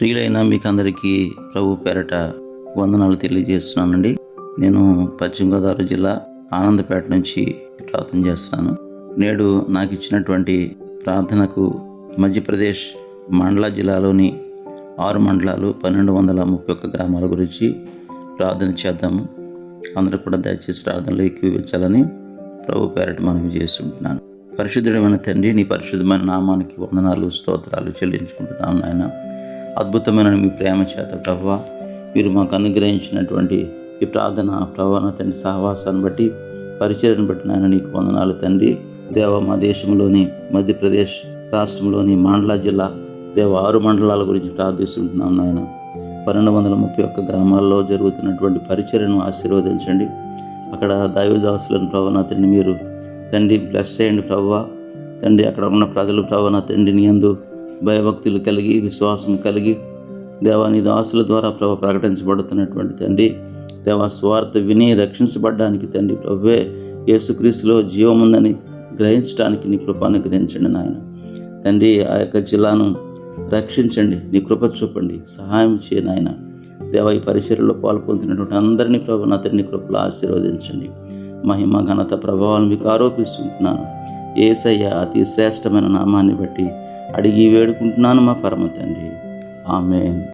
ప్రియులైన మీకు అందరికీ ప్రభు పేరట వందనాలు తెలియజేస్తున్నానండి. నేను పశ్చిమ గోదావరి జిల్లా ఆనందపేట నుంచి ప్రార్థన చేస్తాను. నేడు నాకు ఇచ్చినటువంటి ప్రార్థనకు మధ్యప్రదేశ్ మండల జిల్లాలోని ఆరు మండలాలు పన్నెండు వందల ముప్పై ఒక్క గ్రామాల గురించి ప్రార్థన చేద్దాము. అందరూ కూడా దయచేసి ప్రార్థనలో ఎక్కివించాలని ప్రభు పేరట మనవి చేస్తుంటున్నాను పరిశుద్ధుడమైన తండ్రి నీ పరిశుద్ధమైన నామానికి వందనాలు స్తోత్రాలు చెల్లించుకుంటున్నాను నాయన. అద్భుతమైన మీ ప్రేమ చేత ప్రభు మీరు మాకు అనుగ్రహించినటువంటి ఈ ప్రార్థన ప్రభు నా తండ్రి సహవాసాన్ని బట్టి పరిచయను బట్టి నాయన నీకు వందనాలు తండ్రి. దేవ మా దేశంలోని మధ్యప్రదేశ్ రాష్ట్రంలోని మండల జిల్లా దేవ ఆరు మండలాల గురించి ప్రార్థిస్తుంటున్నాం నాయన. పన్నెండు వందల ముప్పై ఒక్క గ్రామాల్లో జరుగుతున్నటువంటి పరిచయను ఆశీర్వదించండి. అక్కడ దైవదాసులను ప్రభు తండ్రి మీరు తండ్రి బ్లెస్ చేయండి ప్రభువా తండ్రి అక్కడ ఉన్న ప్రజలు ప్రభు నా తండ్రి నీ భయభక్తులు కలిగి విశ్వాసం కలిగి దేవాని దాసుల ద్వారా ప్రభు ప్రకటించబడుతున్నటువంటి తండ్రి దేవా స్వార్థ విని రక్షించబడ్డానికి తండ్రి ప్రభువే యేసుక్రీస్తులో జీవముందని గ్రహించడానికి నీ కృప అనుగ్రహించండి నాయన. తండ్రి ఆ యొక్క జిల్లాను రక్షించండి నీ కృప చూపండి సహాయం చేయ నాయన. దేవ ఈ పరిచర్లో పాల్పొందినటువంటి అందరినీ ప్రభు నా తండ్రి కృపలు ఆశీర్వదించండి. మహిమ ఘనత ప్రభావాలను మీకు ఆరోపిస్తుంటున్నాను ఏసయ్య అతి శ్రేష్టమైన నామాన్ని బట్టి అడిగి వేడుకుంటున్నాను మా పరమ తండ్రి. ఆమె